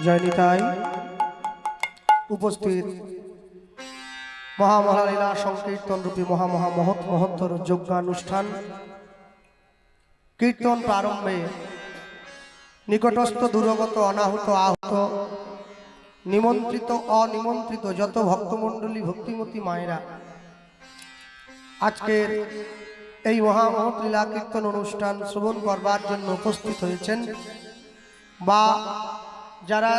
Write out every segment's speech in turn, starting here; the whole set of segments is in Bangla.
জয়নিতাই উপস্থিত মহামহালীলা সংকীর্তন রূপী মহামহা মহৎ মহত্তর যজ্ঞানুষ্ঠান। কীর্তন প্রারম্ভে নিকটস্থ দূরগত অনাহত আহত নিমন্ত্রিত অনিমন্ত্রিত যত ভক্তমণ্ডলী ভক্তিমতী মায়েরা আজকের এই মহামহৎ লীলা কীর্তন অনুষ্ঠান শ্রবণ করবার জন্য উপস্থিত হয়েছেন বা যারা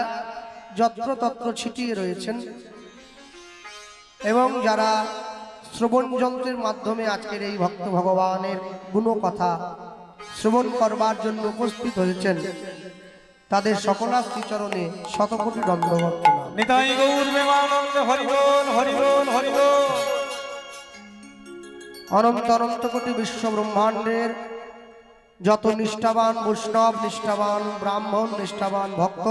যত্রতত্র ছিটিয়ে রয়েছেন এবং যারা শ্রবণ যন্ত্রের মাধ্যমে আজকের এই ভক্ত ভগবানের গুণকথা শ্রবণ করবার জন্য উপস্থিত হয়েছেন তাদের সকলার শ্রীচরণে শতকোটি প্রণাম। নিতাই গৌর প্রেমানন্দ হরিবল হরিবল হরিবল অনন্ত অনন্ত কোটি বিশ্ব ব্রহ্মাণ্ডের যত নিষ্ঠাবান বৈষ্ণব, নিষ্ঠাবান ব্রাহ্মণ, নিষ্ঠাবান ভক্ত,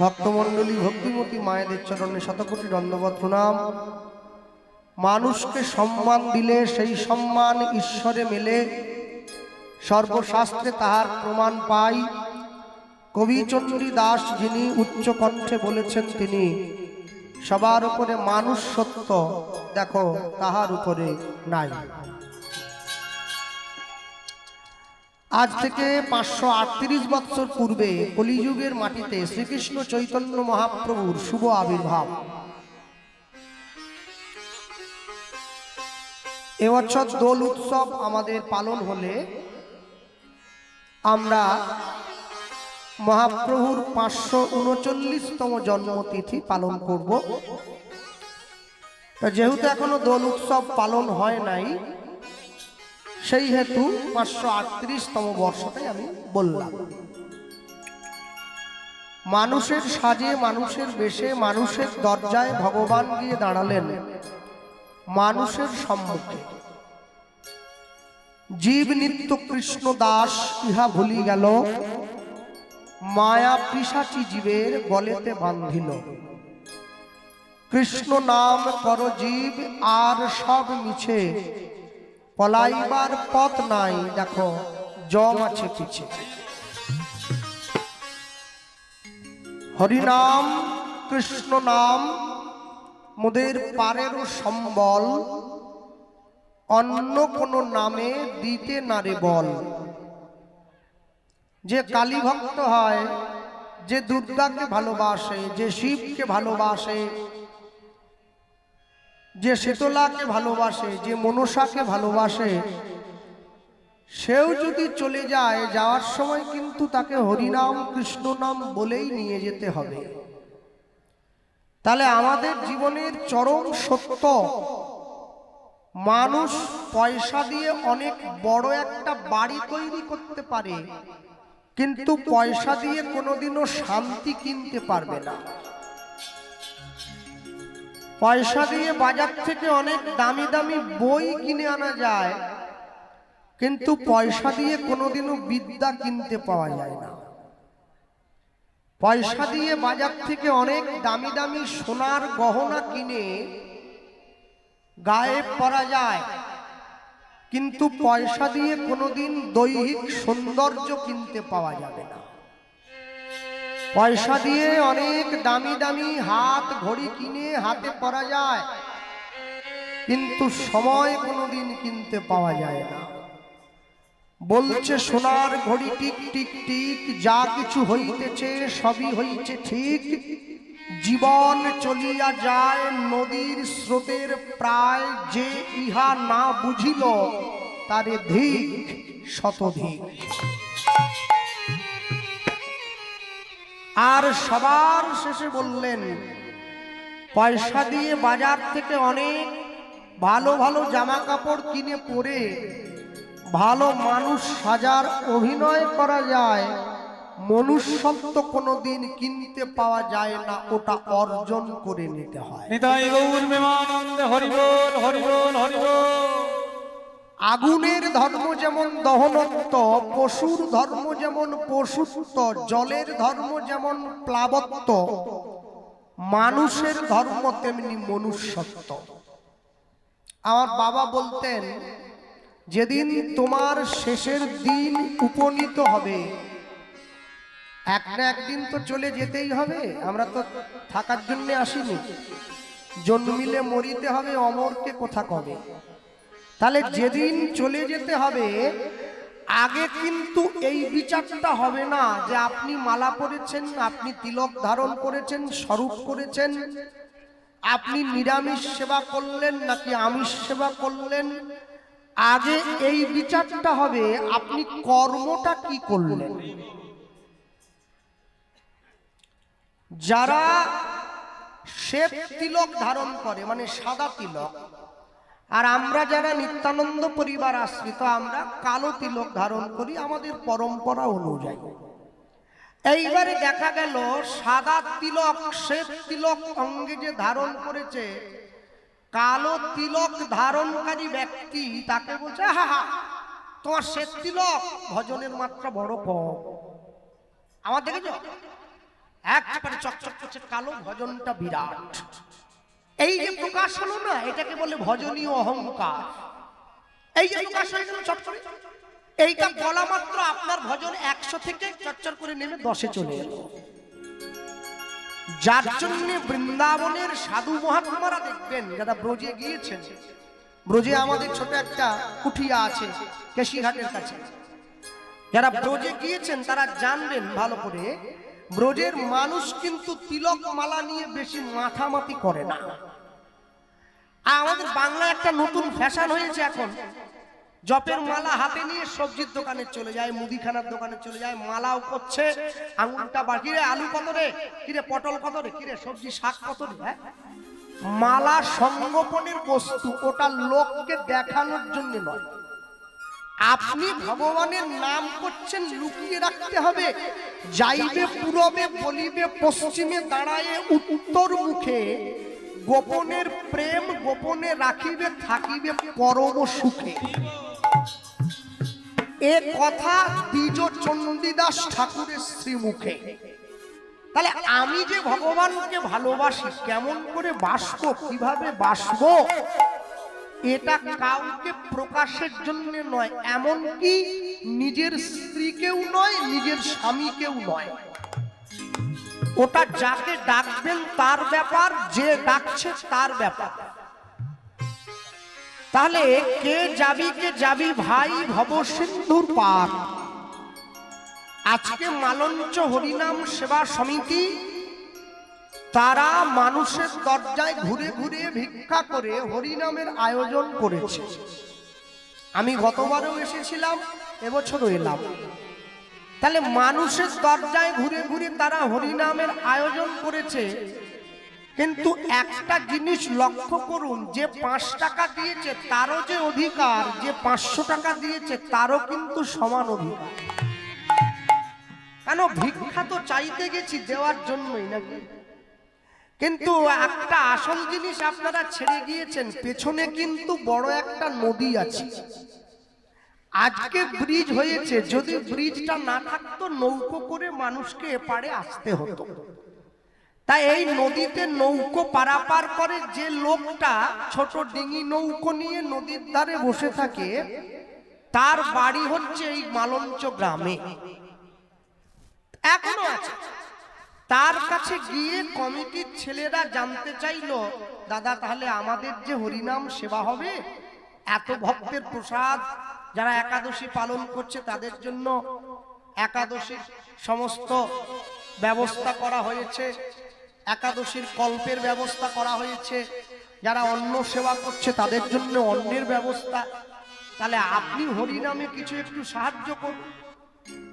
ভক্তমণ্ডলী, ভক্তিমতী মায়েদের চরণে শতকোটি দণ্ডবত প্রণাম। মানুষকে সম্মান দিলে, সেই সম্মান ঈশ্বরে মেলে। সর্বশাস্ত্রে তাহার প্রমাণ পাই। কবিচন্দ্রী দাস যিনি উচ্চ কণ্ঠে বলেছেন তিনি, সবার উপরে মানুষ সত্য, দেখো তাহার উপরে নাই। আজ থেকে পাঁচশো আটত্রিশ বৎসর পূর্বে কলিযুগের মাটিতে শ্রীকৃষ্ণ চৈতন্য মহাপ্রভুর শুভ আবির্ভাব। এবছর দোল উৎসব আমাদের পালন হলে আমরা মহাপ্রভুর পাঁচশো উনচল্লিশতম জন্মতিথি পালন করব। যেহেতু এখনও দোল উৎসব পালন হয় নাই সেই হেতু পাঁচশো আটত্রিশতম বর্ষটাই আমি বললাম। মানুষের সাজে, মানুষের বেশে, মানুষের দরজায় ভগবান গিয়ে দাঁড়ালেন মানুষের সম্মুখে। জীব নিত্য কৃষ্ণ দাস ইহা ভুলি গেল, মায়া পিসাচি জীবের গলেতে বান্ধিল। কৃষ্ণ নাম কর জীব আর সব মিছে পলাইবার পথ নাই, দেখো, জম আছে পিছে। হরিনাম, কৃষ্ণ নাম, মোদের পারেরও সম্বল, অন্য কোন নামে দিতে নারে বল। যে কালী ভক্ত হয়, যে দুর্গাকে ভালোবাসে, যে শিবকে ভালোবাসে যে শীতলাকে ভালোবাসে, যে মনসাকে ভালোবাসে, সেও যদি চলে যায়, যাওয়ার সময় কিন্তু তাকে হরিনাম কৃষ্ণ নাম বলেই নিয়ে যেতে হবে। তাহলে আমাদের জীবনের চরম সত্য, মানুষ পয়সা দিয়ে অনেক বড় একটা বাড়ি তৈরি করতে পারে, কিন্তু পয়সা দিয়ে কোনোদিনও শান্তি কিনতে পারবে না। পয়সা দিয়ে বাজার থেকে অনেক দামি দামি বই কিনে আনা যায়, কিন্তু পয়সা দিয়ে কোনোদিনও বিদ্যা কিনতে পাওয়া যায় না। পয়সা দিয়ে বাজার থেকে অনেক দামি দামি সোনার গহনা কিনে গায়ে পরা যায়, কিন্তু পয়সা দিয়ে কোনোদিন দৈহিক সৌন্দর্য কিনতে পাওয়া যাবে না। পয়সা দিয়ে অনেক দামি দামি হাত ঘড়ি কিনে হাতে পরা যায়। কিন্তু সময় কোনোদিন কিনতে পাওয়া যায় না। বলছে, সোনার ঘড়ি টিক টিক টিক, যা কিছু হইতেছে সবই হইছে ঠিক। জীবন চলিয়া যায় নদীর স্রোতের প্রায় যে ইহা না বুঝিল, তারে ধিক, শতধিক। আর সবার শেষে বললেন, পয়সা দিয়ে বাজার থেকে অনেক ভালো ভালো জামা কাপড় কিনে পরে ভালো মানুষ সাজার অভিনয় করা যায়, মনুষ্যত্ব কোনো দিন কিনতে পাওয়া যায় না, ওটা অর্জন করে নিতে হয়। হরিবল হরিবল হরিবল আগুনের ধর্ম যেমন দহনত্ব, পশুর ধর্ম যেমন পশুত্ব, জলের ধর্ম যেমন প্লাবত্ব, মানুষের ধর্ম তেমনি মনুষ্যত্ব। আমার বাবা বলতেন, যেদিন তোমার শেষের দিন উপনীত হবে, এক না একদিন তো চলে যেতেই হবে, আমরা তো থাকার জন্য আসিনি। জন্মিলে মরিতে হবে, অমরকে কোথা কবে? তাহলে যেদিন চলে যেতে হবে আগে কিন্তু এই বিচারটা হবে না যে আপনি মালা পরেছেন আপনি তিলক ধারণ করেছেন স্বরূপ করেছেন আপনি নিরামিষ সেবা করলেন নাকি আমিষ সেবা করলেন। আগে এই বিচারটা হবে আপনি কর্মটা কি করলেন? যারা শ্বেত তিলক ধারণ করে মানে সাদা তিলক আর আমরা যারা নিত্যানন্দ পরিবার আশ্রিত, আমরা কালো তিলক ধারণ করি আমাদের পরম্পরা অনুযায়ী। এইবারে দেখা গেল, সাদা তিলক, শ্বেত তিলক অঙ্গে যে ধারণ করেছে, কালো তিলক ধারণকারী ব্যক্তি তাকে বলছে, হা হা, তোমার শ্বেত তিলক ভজনের মাত্রা বড় কম। আমার দেখেছ? একবারে চকচক করছে, কালো ভজনটা বিরাট। এই যে প্রকাশ হলো না এটাকে বলে ভজনীয় অহংকার। এই যে প্রকাশ হয়ে গেল চটচড়ে এইটা বলা মাত্র আপনার ভজন একশো থেকে চচ্চর করে নেমে দশে চলে এলো। যার জন্য বৃন্দাবনের সাধু মহাত্মারা দেখবেন যারা ব্রজে গিয়েছেন। ব্রজে আমাদের ছোট একটা কুঠিয়া আছে কেশিঘাটের কাছে। যারা ব্রজে গিয়েছেন তারা জানবেন ভালো করে ব্রজের মানুষ কিন্তু তিলক মালা নিয়ে বেশি মাথামাতি করে না। আমাদের বাংলায় একটা নতুন ফ্যাশন হয়েছে এখন। জপের মালা হাতে নিয়ে সবজির দোকানে চলে যায়, মুদিখানার দোকানে চলে যায়, মালাও করছে, আঙুলটা বাকি রে আলু কত রে? কিরে পটল কত রে? কিরে সবজি শাক কত রে হ্যাঁ? মালা সংগোপনের বস্তু, ওটা লোককে দেখানোর জন্য নয়। আপনি ভগবানের নাম করছেন, লুকিয়ে রাখতে হবে। যাইবে পূরবে, বলিবে, পশ্চিমে দাঁড়ায়, উত্তর মুখে গোপনের প্রেম গোপনে রাখিবে, থাকিবে পরম সুখে। এ কথা দ্বিজ চণ্ডীদাস ঠাকুরের শ্রীমুখে। তাহলে আমি যে ভগবানকে ভালোবাসি, কেমন করে বাসবো, কীভাবে বাসবো, এটা কাউকে প্রকাশের জন্য নয়, এমনকি নিজের স্ত্রীকেও নয়, নিজের স্বামীকেও নয়। ওটা যাকে ডাকবেন তার ব্যাপার, যে ডাকছে তার ব্যাপার। তাহলে কে যাবি কে যাবি ভাই ভব সিন্ধুর পার আজকে মালঞ্চ হরিনাম সেবা সমিতি, তারা মানুষের দরজায় ঘুরে ঘুরে ভিক্ষা করে হরিনামের আয়োজন করেছে। আমি গতবারও এসেছিলাম, এবছরও এলাম। তাহলে মানুষের দরজায় ঘুরে ঘুরে তারা হরিনামের আয়োজন করেছে। কিন্তু একটা জিনিস লক্ষ্য করুন, যে পাঁচ টাকা দিয়েছে তারও যে অধিকার, যে পাঁচশো টাকা দিয়েছে তারও কিন্তু সমান অধিকার। কেন ভিক্ষা তো চাইতে গেছি দেওয়ার জন্যই নাকি? কিন্তু একটা আসল জিনিস আপনারা ছেড়ে গিয়েছেন, পেছনে কিন্তু বড় একটা নদী আছে। আজকে ব্রিজ হয়েছে। যদি ব্রিজটা না থাকতো, নৌকো করে মানুষকে এপারে আসতে হতো। তাই এই নদীতে নৌকো পারাপার করে যে লোকটা ছোট ডিঙি নৌকো নিয়ে নদীর ধারে বসে থাকে, তার বাড়ি হচ্ছে এই মালঞ্চ গ্রামে। এখনও আছে। তার কাছে গিয়ে কমিটির ছেলেরা জানতে চাইলো, দাদা, তাহলে আমাদের যে হরিনাম সেবা হবে, এত ভক্তের প্রসাদ যারা একাদশী পালন করছে তাদের জন্য একাদশীর সমস্ত ব্যবস্থা করা হয়েছে একাদশীর কল্পের ব্যবস্থা করা হয়েছে। যারা অন্ন সেবা করছে তাদের জন্য অন্যের ব্যবস্থা। তাহলে আপনি হরিনামে কিছু একটু সাহায্য করুন।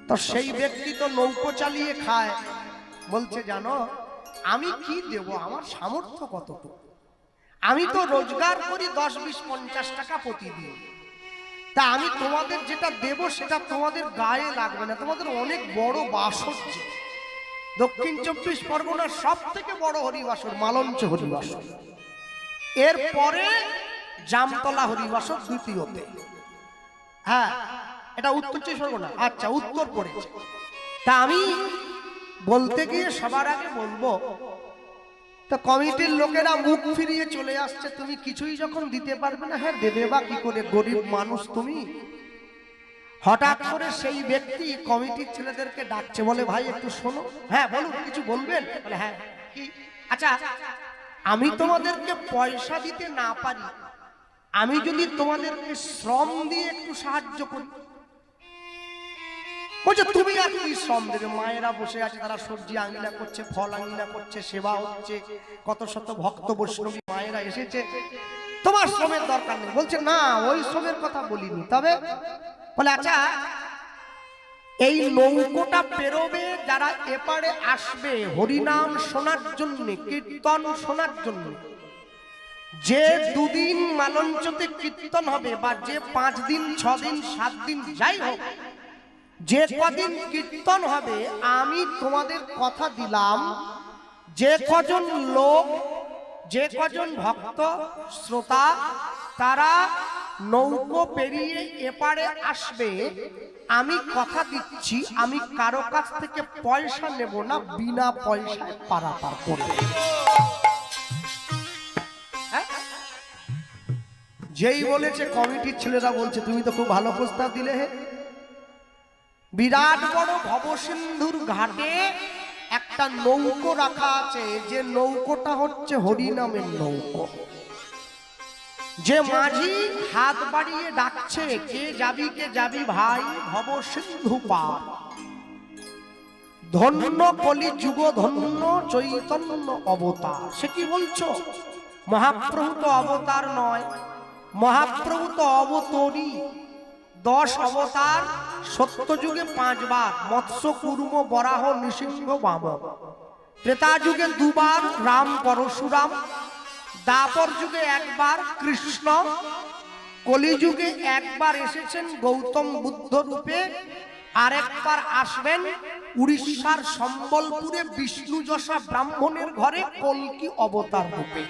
তো সেই ব্যক্তি তো নৌকো চালিয়ে খায়। বলছে জানো আমি কি দেব? আমার সামর্থ্য কতটুকু? আমি তো রোজগার করি দশ বিশ পঞ্চাশ টাকা প্রতিদিন। তা আমি তোমাদের যেটা দেব সেটা তোমাদের গায়ে লাগবে না। তোমাদের অনেক বড় বাস হচ্ছে দক্ষিণ চব্বিশ পরগনার সব থেকে বড় হরিবাসর, মালঞ্চ হরিবাসর। এরপরে জামতলা হরিবাসর দ্বিতীয়তে। হ্যাঁ এটা উত্তর চব্বিশ পরগনা। আচ্ছা উত্তর পড়েছে তা আমি বলতে গিয়ে সবার আগে বলব তো কমিটির লোকেরা মুখ ফিরিয়ে চলে আসছে, তুমি কিছুই যখন দিতে পারবে না হ্যাঁ দেবে বা কি করে, গরিব মানুষ তুমি? হঠাৎ করে সেই ব্যক্তি কমিটির ছেলেদেরকে ডাকছে, বলে, ভাই, একটু শোনো। হ্যাঁ বলুন, কিছু বলবেন? বলে হ্যাঁ কি? আচ্ছা আমি তোমাদেরকে পয়সা দিতে না পারি। আমি যদি তোমাদেরকে শ্রম দিয়ে একটু সাহায্য করি বলছে, তুমি আর কি শ্রম দেবে মায়েরা বসে আছে, তারা সবজি আঙিনা করছে, ফল আঙিনা করছে, সেবা হচ্ছে, কত শত ভক্ত বৈষ্ণবী মায়েরা এসেছে, তোমার শ্রমের দরকার নেই। বলছে, না, ওই শ্রমের কথা বলিনি। তবে বলে আচ্ছা এই নৌকোটা পেরোবে, যারা এপারে আসবে, হরিনাম শোনার জন্য, কীর্তন শোনার জন্য, যে দুদিন মালঞ্চতে কীর্তন হবে, বা যে পাঁচ দিন, ছ দিন, সাত দিন, যাই হোক যে কদিন কীর্তন হবে, আমি তোমাদের কথা দিলাম। যে কজন লোক, যে কজন ভক্ত, শ্রোতা, তারা নৌকো পেরিয়ে এপারে আসবে, আমি কথা দিচ্ছি, আমি কারও কাছ থেকে পয়সা নেব না, বিনা পয়সায় পারাপার করব হ্যাঁ? যেই বলেছে কমিটির ছেলেরা বলছে, তুমি তো খুব ভালো প্রস্তাব দিলে হে। বিরাট বড় ভবসিন্ধুর ঘাটে একটা নৌকো রাখা আছে। যে নৌকোটা হচ্ছে হরিনামের নৌকো। যে মাঝি হাত বাড়িয়ে ডাকছে, কে যাবি কে যাবি ভাই? ভবসিন্ধু পার। ধন্য কলি যুগ, ধন্য চৈতন্য অবতার। সে কি বলছো? মহাপ্রভু তো অবতার নয়, মহাপ্রভু তো অবতরী। দশ অবতার সত্য যুগে পাঁচবার মৎস্য কুর্ম বরাহ, নৃসিংহ, বাম। ত্রেতা যুগে দুবার, রাম, পরশুরাম। দাপর যুগে একবার, কৃষ্ণ। কলিযুগে একবার এসেছেন গৌতম বুদ্ধ রূপে। আরেকবার আসবেন উড়িষ্যার সম্বলপুরে বিষ্ণু যশা ব্রাহ্মণের ঘরে কলকি অবতার রূপে।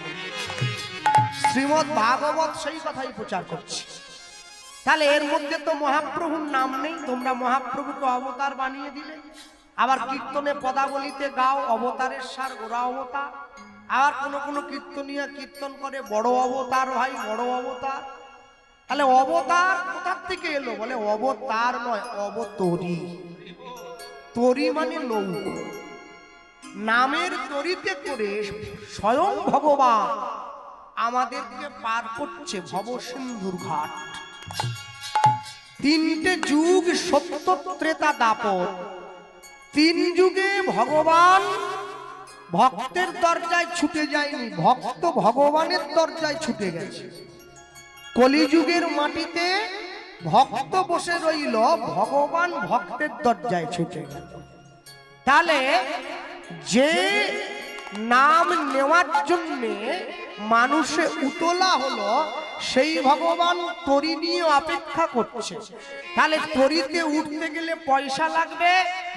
শ্রীমৎ ভাগবত সেই কথাই প্রচার করছে। তাহলে এর মধ্যে তো মহাপ্রভুর নাম নেই তোমরা মহাপ্রভুকে অবতার বানিয়ে দিলে। আবার কীর্তনে পদাবলিতে গাও অবতারের সার গোড়া অবতার। আবার কোনো কোনো কীর্তনিয়া কীর্তন করে বড় অবতার ভাই বড় অবতার। তাহলে অবতার কোথার থেকে এলো? বলে অবতার নয় অবতরী। তরি মানে নৌকো নামের তরিতে করে স্বয়ং ভগবান আমাদেরকে পার করছে ভবসিন্ধুর ঘাট। তিনটে যুগ সত্য ত্রেতা দাপর। তিন যুগে ভগবান ভক্তের দরজায় ছুটে যায়নি, ভক্ত ভগবানের দরজায় ছুটে গেছে। কলিযুগের মাটিতে ভক্ত বসে রইল, ভগবান ভক্তের দরজায় ছুটে গেল। তাহলে যে নাম নেওয়ার জন্যে মানুষে উতলা হলো সেই ভগবান তরি নিয়ে অপেক্ষা করছে। তাহলে তরিতে উঠতে গেলে পয়সা লাগবে?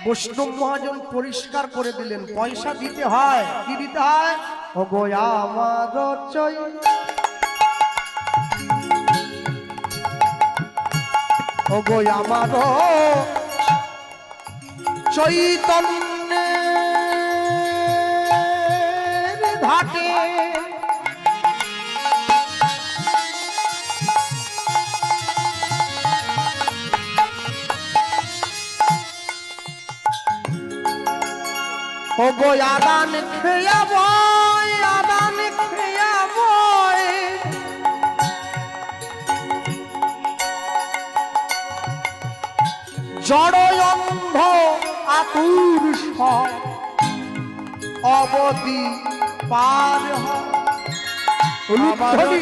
বৈষ্ণব মহাজন পরিষ্কার করে দিলেন, পয়সা দিতে হয়, কি দিতে হয়? ও গো আমার চৈ ও গো আমার চৈতন্যের ঘাটে ও গো আদান খেয়া বয় আদান খেয়া বয় জড় অন্ধ আতুর অবধি পার হয়। উলুধ্বনি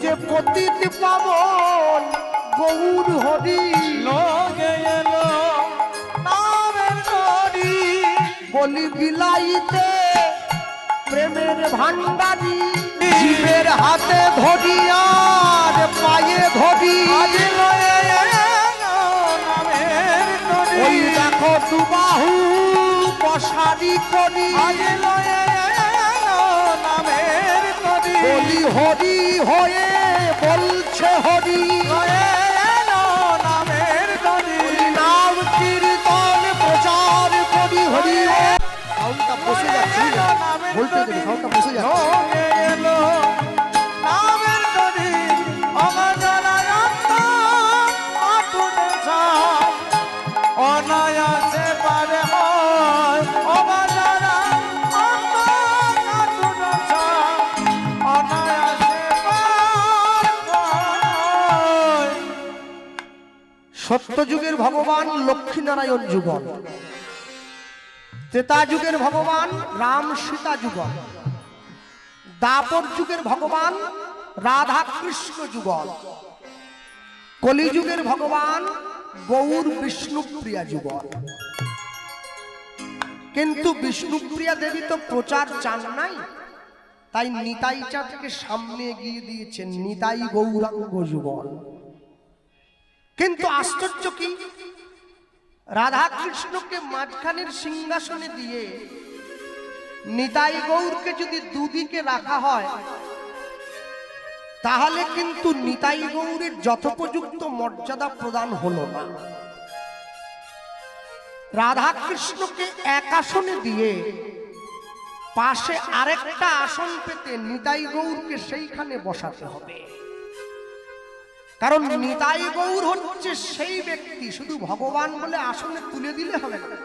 যে পতিত পাবন গৌর হরি। লয়ে এলো নামের বলি বিলাইতে প্রেমের ভান্ডারি জীবের হাতে ধরি আর পায়ে ধরি। ওই দেখো দুবাহু বসারি করি। লয়ে বলি হরি হয়ে, বলছে হরি। নামের নাম, কীর্তন, প্রচার করি হরি সাউন্ডটা বসে যাচ্ছে দেবে সাউন্ডটা বসে যাচ্ছে। ভগবান লক্ষ্মীনারায়ণ যুগল। ত্রেতা যুগের ভগবান রাম সীতা যুগল। দাপর যুগের ভগবান রাধা কৃষ্ণ যুগল। কলিযুগের ভগবান গৌর বিষ্ণুপ্রিয়া যুগল। কিন্তু বিষ্ণুপ্রিয়া দেবী তো প্রচার চান নাই, তাই নিতাই চাঁদকে সামনে এগিয়ে দিয়েছেন নিতাই গৌরাঙ্গ যুগল। কিন্তু আশ্চর্য কি? রাধা কৃষ্ণকে মাঝখানের সিংহাসনে দিয়ে নিতাই গৌরকে যদি দুদিকে রাখা হয়, তাহলে কিন্তু নিতাই গৌরের যথোপযুক্ত মর্যাদা প্রদান হলো না। রাধা কৃষ্ণকে এক আসনে দিয়ে পাশে আরেকটা আসন পেতে নিতাই গৌরকে সেইখানে বসাতে হবে। কারণ নিতাই গৌর হচ্ছে সেই ব্যক্তি, শুধু ভগবান বলে আসনে তুলে দিলে হবে না।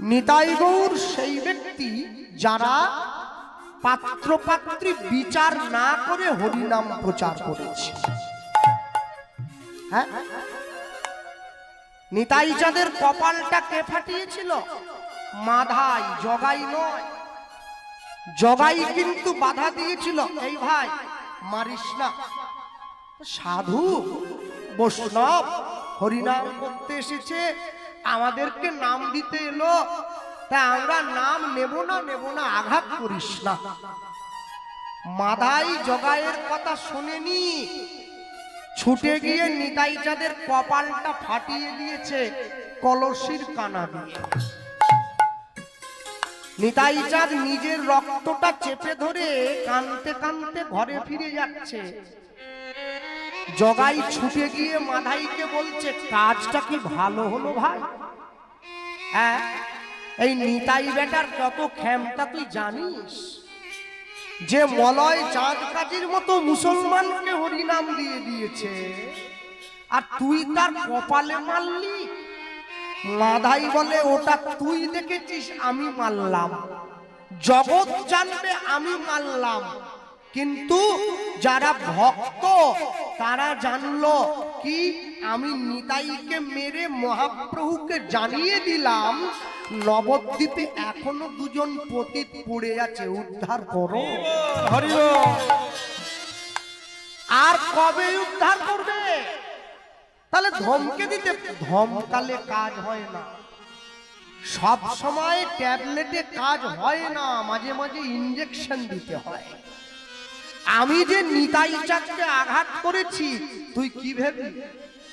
নিতাই গৌর সেই ব্যক্তি যারা পাত্র পাত্রী বিচার না করে হরিনাম প্রচার করেছে। হ্যাঁ? নিতাই চাঁদের কপালটা কে ফাটিয়েছিল? মাধাই, জগাই নয়। জগাই কিন্তু বাধা দিয়েছিল, এই ভাই, মারিস না। সাধু, বৈষ্ণব, হরিনাম করতে এসেছে, আমাদেরকে নাম দিতে এলো, তা আমরা নাম নেব না নেব না, আঘাত করিস না। মাদাই জগায়ের কথা শুনেনি, ছুটে গিয়ে নিতাই চাঁদের কপালটা ফাটিয়ে দিয়েছে, কলসির কানা দিয়ে। নিতাই চাঁদ নিজের রক্তটা চেপে ধরে কানতে কানতে ঘরে ফিরে যাচ্ছে। জগাই ছুটে গিয়ে মাধাইকে বলছে, কাজটা কি ভালো হলো ভাই? হ্যাঁ এই নিতাই বেটার কত ক্ষমতা তুই জানিস, যে মলয় চাঁদ কাজীর মতো মুসলমানকে হরিনাম দিয়ে দিয়েছে, আর তুই তার কপালে মারলি? মাধাই বলে, ওটা তুই দেখেছিস, আমি মারলাম। জগৎ জানবে, আমি মারলাম। কিন্তু যারা ভক্ত, তারা জানলো কি আমি নিতাইকে মেরে মহাপ্রভুকে জানিয়ে দিলাম, নবদ্বীপে এখনও দুজন পতিত পড়ে আছে, উদ্ধার করো। আর কবে উদ্ধার করবে? তাহলে ধমকে দিতে, ধমকালে কাজ হয় না। সব সময় ট্যাবলেটে কাজ হয় না, মাঝে মাঝে ইঞ্জেকশন দিতে হয়। আমি যে নিতাই চাঁদকে আঘাত করেছি, তুই কি ভেবি?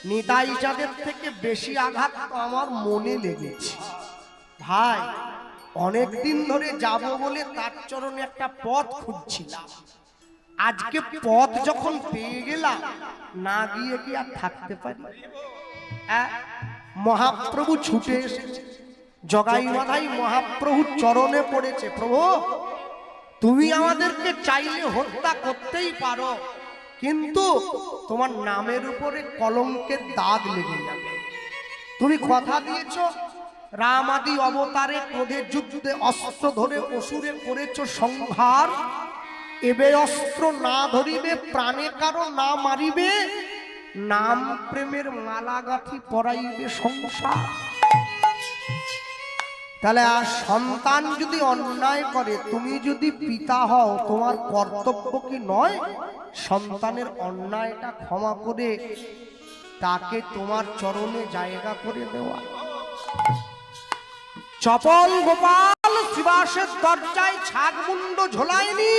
নিতাই চাঁদের থেকে বেশি আঘাত আমার মনে লেগেছে। ভাই, অনেক দিন ধরে যাব বলে তার চরণে একটা পথ খুঁজছিলাম। আজকে পথ যখন পেয়ে গেলাম, না গিয়ে কি আর থাকতে পারি? মহাপ্রভু ছুটে এসেছে। জগাই মাধাই মহাপ্রভু চরণে পড়েছে, প্রভু। তুমি আমাদেরকে চাইলে হত্যা করতেই পারো, কিন্তু তোমার নামের উপরে কলঙ্কের দাগ লেগে যাবে। তুমি কথা দিয়েছ, রাম আদি অবতারে ক্রোধে যুদ্ধে অস্ত্র ধরে অসুরে করেছ সংহার। এবে অস্ত্র না ধরিবে, প্রাণে কারও না মারিবে, নাম প্রেমের মালা গাঁথি পরাইবে সংসার। তাহলে আর সন্তান যদি অন্যায় করে, তুমি যদি পিতা হও, তোমার কর্তব্য কি নয়? সন্তানের অন্যায়টা ক্ষমা করে তাকে তোমার চরণে জায়গা করে দেওয়া। চপল গোপাল শিবাসের দরজায় ছাগমুন্ড ঝোলায়নি।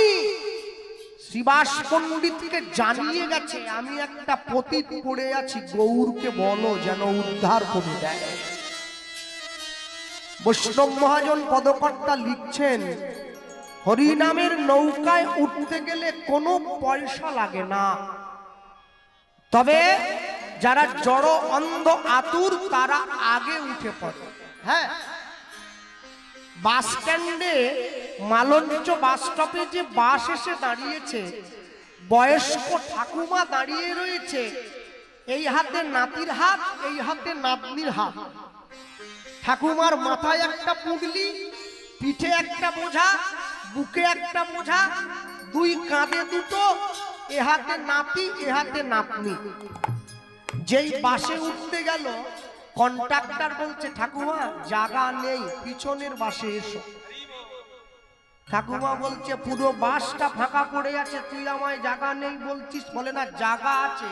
শিবাস পণ্ডিতকে জানিয়ে গেছে, আমি একটা পতিত পড়ে আছি, গৌরকে বলো যেন উদ্ধার করে দেয়। বৈষ্ণব মহাজন পদকর্তা লিখছেন, হরিনামের নৌকায় উঠতে গেলে কোনো পয়সা লাগে না। তবে যারা জড় অন্ধ আতুর, তারা আগে উঠে পড়ে। হ্যাঁ বাস স্ট্যান্ডে মালঞ্চ বাস স্টপে যে বাস এসে দাঁড়িয়েছে, বয়স্ক ঠাকুমা দাঁড়িয়ে রয়েছে, এই হাতে নাতির হাত, এই হাতে নাতনির হাত। ঠাকুমার মাথায় একটা পুগলি পিঠে একটা বোঝা বুকে একটা বোঝা দুই কাঁধে দুটো, এ হাতে নাতি, এ হাতে নাতনি। যেই বাসে উঠতে গেল, কন্ট্রাক্টর বলছে, ঠাকুমা, জায়গা নেই, পিছনের বাসে এসো। ঠাকুমা বলছে, পুরো বাসটা ফাঁকা পড়ে আছে, তুই আমায় জায়গা নেই বলছিস? বলে, না, জায়গা আছে,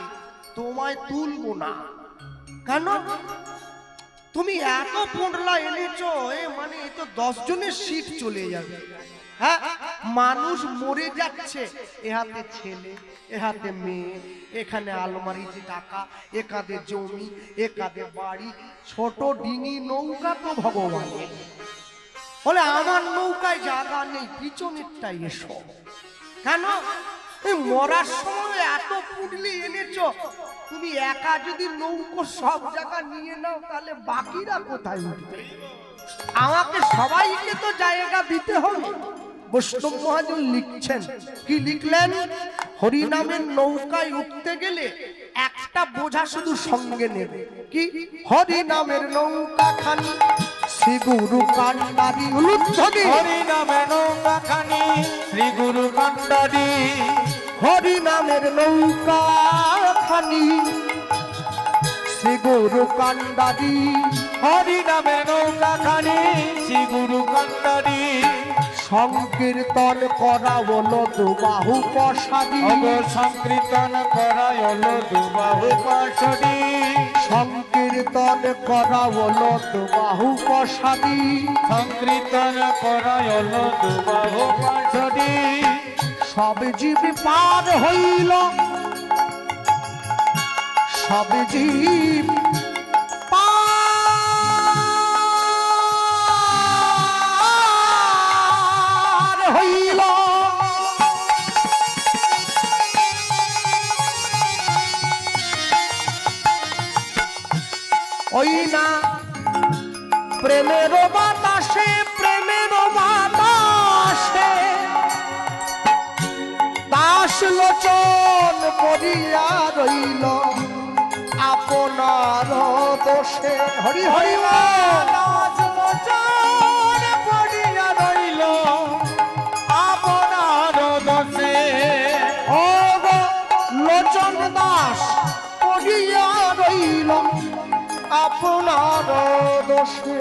তোমায় তুলবো না। কেন? তুমি এত পোঁটলা এনেছো, এ মানে এ তো দশ জনের সিট চলে যাবে। হ্যাঁ মানুষ মরে যাচ্ছে। এ হাতে ছেলে, এ হাতে মেয়ে, এখানে আলমারিতে টাকা এ কাঁধে জমি, এ কাঁধে বাড়ি, ছোট ডিঙি নৌকা তো ভগবান। বলে, আমার নৌকায় জায়গা নেই, পিছনেরটাই এসো। কেন? মরার সময় এত পুডলি এনেছো। তুমি একা যদি নৌকো সব জায়গা নিয়ে নাও, তাহলে বাকিরা কোথায় উঠবে? আমাকে সবাইকে তো জায়গা দিতে হবে। বৈষ্ণব মহাজন লিখছেন, কি লিখলেন? হরিনামের নৌকায় উঠতে গেলে একটা বোঝা শুধু সঙ্গে নেবে। কি? হরিনামের নৌকা খানি শ্রী গুরু কান্ডারি। হরি নামে নৌকা খানি শ্রী গুরু কণ্ডারি হরিনামের নৌকা খানি। শ্রী গুরু কান্ডারি হরি নামে নৌকা খানি। শ্রী গুরু কণ্ডারি সংকীর্তন করা হলো দুবাহু প্রসাদী। সংকীর্তন করায় হলো দুবাহু পাশরি সংকীর্তন করা হলো দুবাহু প্রসাদী। সংকীর্তন করায় হলো দুবাহু পাশরি সব জীব পার হইল। সব জীব প্রেমের করিয়া রইল। আপনার দোষে হরি হরি পড়িয়া রইল। আপনার দোষে। ও লোচন দাস করিয়া রইল। আপনার দোষে।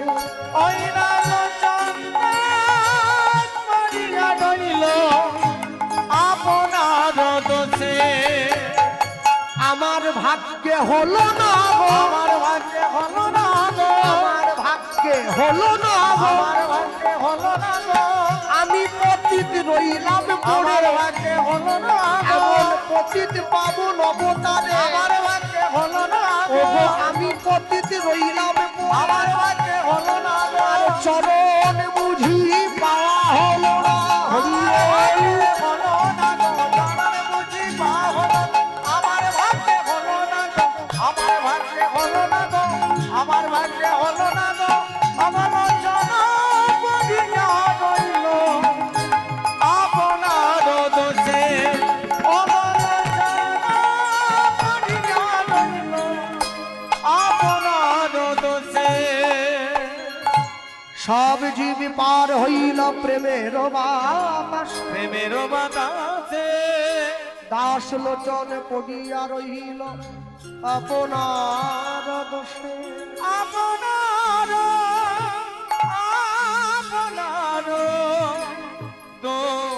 ভাগ্যে হলো না গো। আমার ভাগ্যে হলো না গো। আমার ভাগ্যে হলো না গো। আমার ভাগ্যে হলো না গো। আমি পতিত রইলাম পড়ে। ভাগ্যে হলো না গো। এমন পতিত পাবো নবতারে। আমার ভাগ্যে হলো না গো। ওগো আমি পতিত রইলাম আমার ভাগ্যে হলো না গো। চরণ বুঝি জীবী পার হইল প্রেমের বাতাস। প্রেমের বাতাসে। দাস লোচন পড়িয়া রহিল আপনার দোষে। আপনার আপনার দোষ।